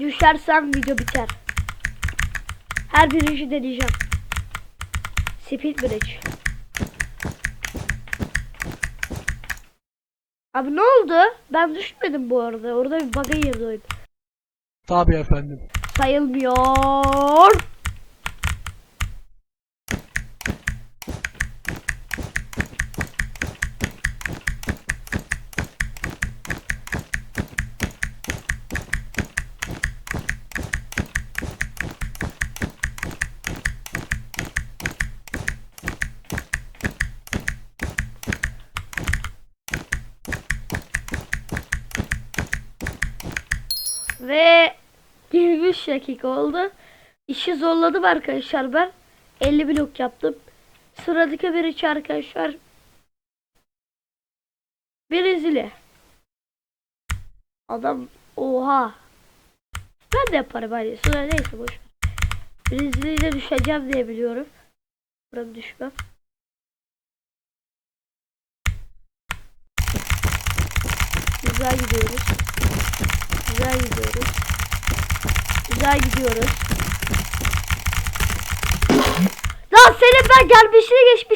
düşersem video biter. Her birinci deneyeceğim. Speed bridge. Abi ne oldu? Ben düşmedim bu arada. Orada bir bug'a girdi oyun. Tabii efendim. Sayılmıyor. Ve 23 dakika oldu. İşi zorladım arkadaşlar ben. 50 blok yaptım. Sıradaki bir içi arkadaşlar. Brezilya. Adam oha. Ben de yaparım hani. Sonra neyse boş. ver. Brezilya'ya düşeceğim diye biliyorum. Buram düşmem. Güzel gidiyoruz. Güzel gidiyoruz. Lan senin ben gelmişini geçmişini